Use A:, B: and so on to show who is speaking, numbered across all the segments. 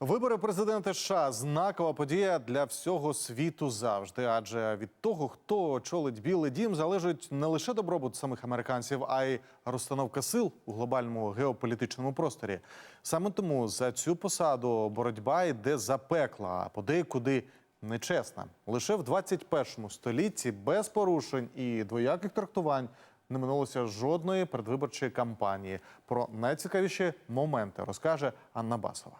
A: Вибори президента США знакова подія для всього світу завжди. Адже від того, хто очолить Білий Дім, залежить не лише добробут самих американців, а й розстановка сил у глобальному геополітичному просторі. Саме тому за цю посаду боротьба йде запекла, а подекуди нечесна. Лише в 21 столітті без порушень і двояких трактувань не минулося жодної передвиборчої кампанії. Про найцікавіші моменти розкаже Анна Басова.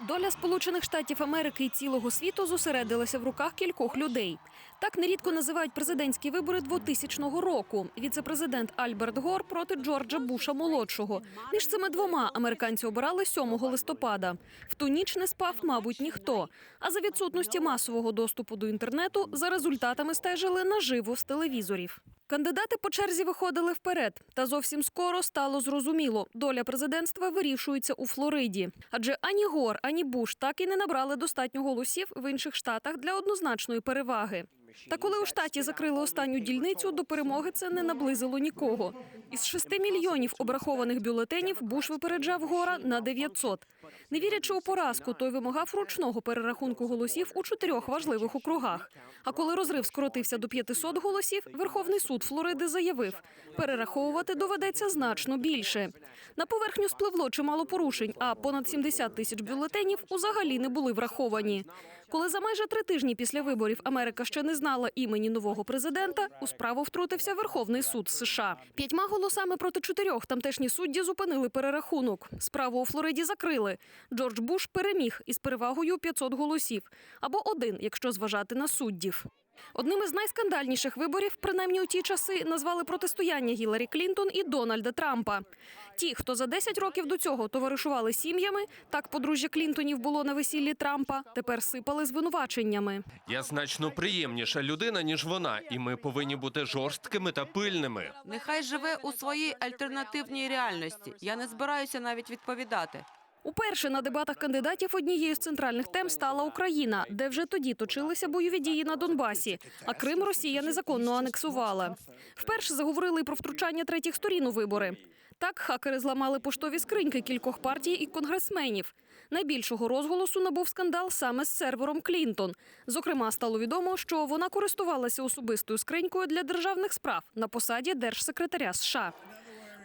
B: Доля Сполучених Штатів Америки і цілого світу зосередилася в руках кількох людей. Так нерідко називають президентські вибори 2000 року. Віце-президент Альберт Гор проти Джорджа Буша молодшого. Між цими двома американці обирали 7 листопада. В ту ніч не спав, мабуть, ніхто. А за відсутності масового доступу до інтернету за результатами стежили наживо з телевізорів. Кандидати по черзі виходили вперед, та зовсім скоро стало зрозуміло, доля президентства вирішується у Флориді. Адже ані Гор, ані Буш так і не набрали достатньо голосів в інших штатах для однозначної переваги. Та коли у штаті закрили останню дільницю, до перемоги це не наблизило нікого. Із 6 мільйонів обрахованих бюлетенів Буш випереджав Гора на 900. Не вірячи у поразку, той вимагав ручного перерахунку голосів у чотирьох важливих округах. А коли розрив скоротився до 500 голосів, Верховний суд Флориди заявив, перераховувати доведеться значно більше. На поверхню спливло чимало порушень, а понад 70 тисяч бюлетенів узагалі не були враховані. Коли за майже три тижні після виборів Америка ще не знала імені нового президента, у справу втрутився Верховний суд США. П'ятьма голосами проти чотирьох тамтешні судді зупинили перерахунок. Справу у Флориді закрили. Джордж Буш переміг із перевагою 500 голосів або один, якщо зважати на суддів. Одним із найскандальніших виборів, принаймні у ті часи, назвали протистояння Гіларі Клінтон і Дональда Трампа. Ті, хто за 10 років до цього товаришували сім'ями, так подружжя Клінтонів було на весіллі Трампа, тепер сипали звинуваченнями.
C: Я значно приємніша людина, ніж вона, і ми повинні бути жорсткими та пильними.
D: Нехай живе у своїй альтернативній реальності. Я не збираюся навіть відповідати.
B: Уперше на дебатах кандидатів однією з центральних тем стала Україна, де вже тоді точилися бойові дії на Донбасі. А Крим Росія незаконно анексувала. Вперше заговорили про втручання третіх сторін у вибори. Так хакери зламали поштові скриньки кількох партій і конгресменів. Найбільшого розголосу набув скандал саме з сервером Клінтон. Зокрема, стало відомо, що вона користувалася особистою скринькою для державних справ на посаді держсекретаря США.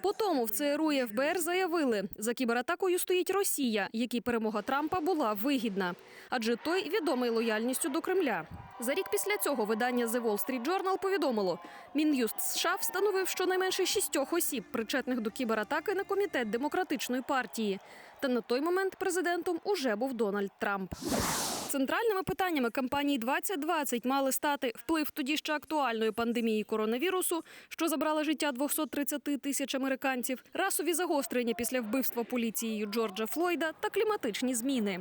B: По тому в ЦРУ і ФБР заявили, за кібератакою стоїть Росія, якій перемога Трампа була вигідна, адже той відомий лояльністю до Кремля. За рік після цього видання The Wall Street Journal повідомило, Мін'юст США встановив щонайменше шістьох осіб, причетних до кібератаки на комітет демократичної партії. Та на той момент президентом уже був Дональд Трамп. Центральними питаннями кампанії 2020 мали стати вплив тоді ще актуальної пандемії коронавірусу, що забрала життя 230 тисяч американців, расові загострення після вбивства поліцією Джорджа Флойда та кліматичні зміни.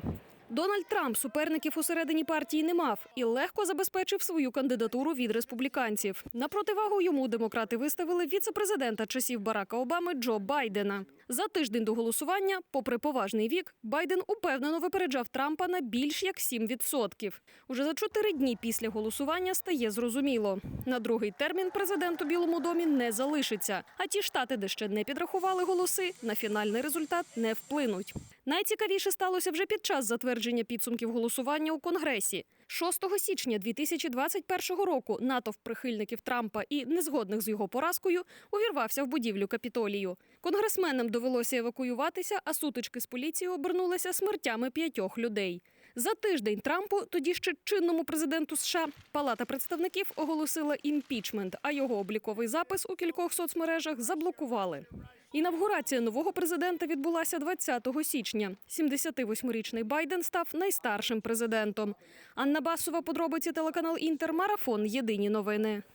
B: Дональд Трамп суперників усередині партії не мав і легко забезпечив свою кандидатуру від республіканців. На противагу йому демократи виставили віце-президента часів Барака Обами Джо Байдена. За тиждень до голосування, попри поважний вік, Байден упевнено випереджав Трампа на більш як 7%. Уже за чотири дні після голосування стає зрозуміло. На другий термін президент у Білому домі не залишиться. А ті штати, де ще не підрахували голоси, на фінальний результат не вплинуть. Найцікавіше сталося вже під час затвердження підсумків голосування у Конгресі. 6 січня 2021 року натовп прихильників Трампа і незгодних з його поразкою увірвався в будівлю Капітолію. Конгресменам довелося евакуюватися, а сутички з поліцією обернулися смертями п'ятьох людей. За тиждень Трампу, тоді ще чинному президенту США, Палата представників оголосила імпічмент, а його обліковий запис у кількох соцмережах заблокували. Інавгурація нового президента відбулася 20 січня. 78-річний Байден став найстаршим президентом. Анна Басова, подробиці телеканал Інтермарафон. Єдині новини.